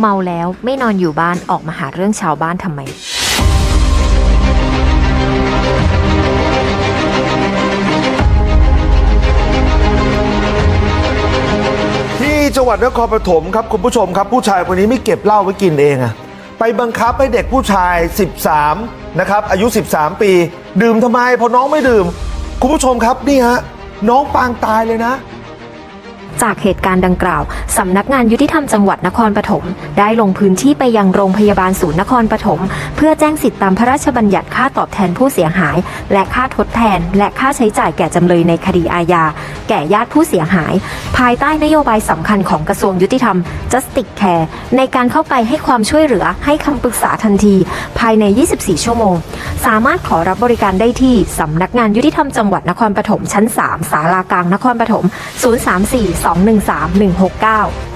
เมาแล้วไม่นอนอยู่บ้านออกมาหาเรื่องชาวบ้านทำไม ที่จังหวัดนครปฐมครับคุณผู้ชมครับ ผู้ชายคนนี้ไม่เก็บเหล้าไว้กินเองอะไปบังคับให้เด็กผู้ชาย 13 นะครับ อายุ 13 ปี ดื่มทำไมพอน้องไม่ดื่ม คุณผู้ชมครับนี่ฮะน้องปางตายเลยนะ จากเหตุการณ์ดังกล่าว สำนักงานยุติธรรมจังหวัดนครปฐมได้ลงพื้นที่ไปยังโรงพยาบาลศูนย์นครปฐมเพื่อแจ้งสิทธิตามพระราชบัญญัติค่าตอบแทนผู้เสียหาย และค่าทดแทน และค่าใช้จ่ายแก่จำเลยในคดีอาญาแก่ญาติผู้เสียหาย ภายใต้นโยบายสำคัญของกระทรวงยุติธรรม Justice Care ในการเข้าไปให้ความช่วยเหลือให้คำปรึกษาทันที ภายใน 24 ชั่วโมง สามารถขอรับบริการได้ที่สำนักงานยุติธรรมจังหวัดนครปฐมชั้น 3 สารากลางนครปฐม034 213 169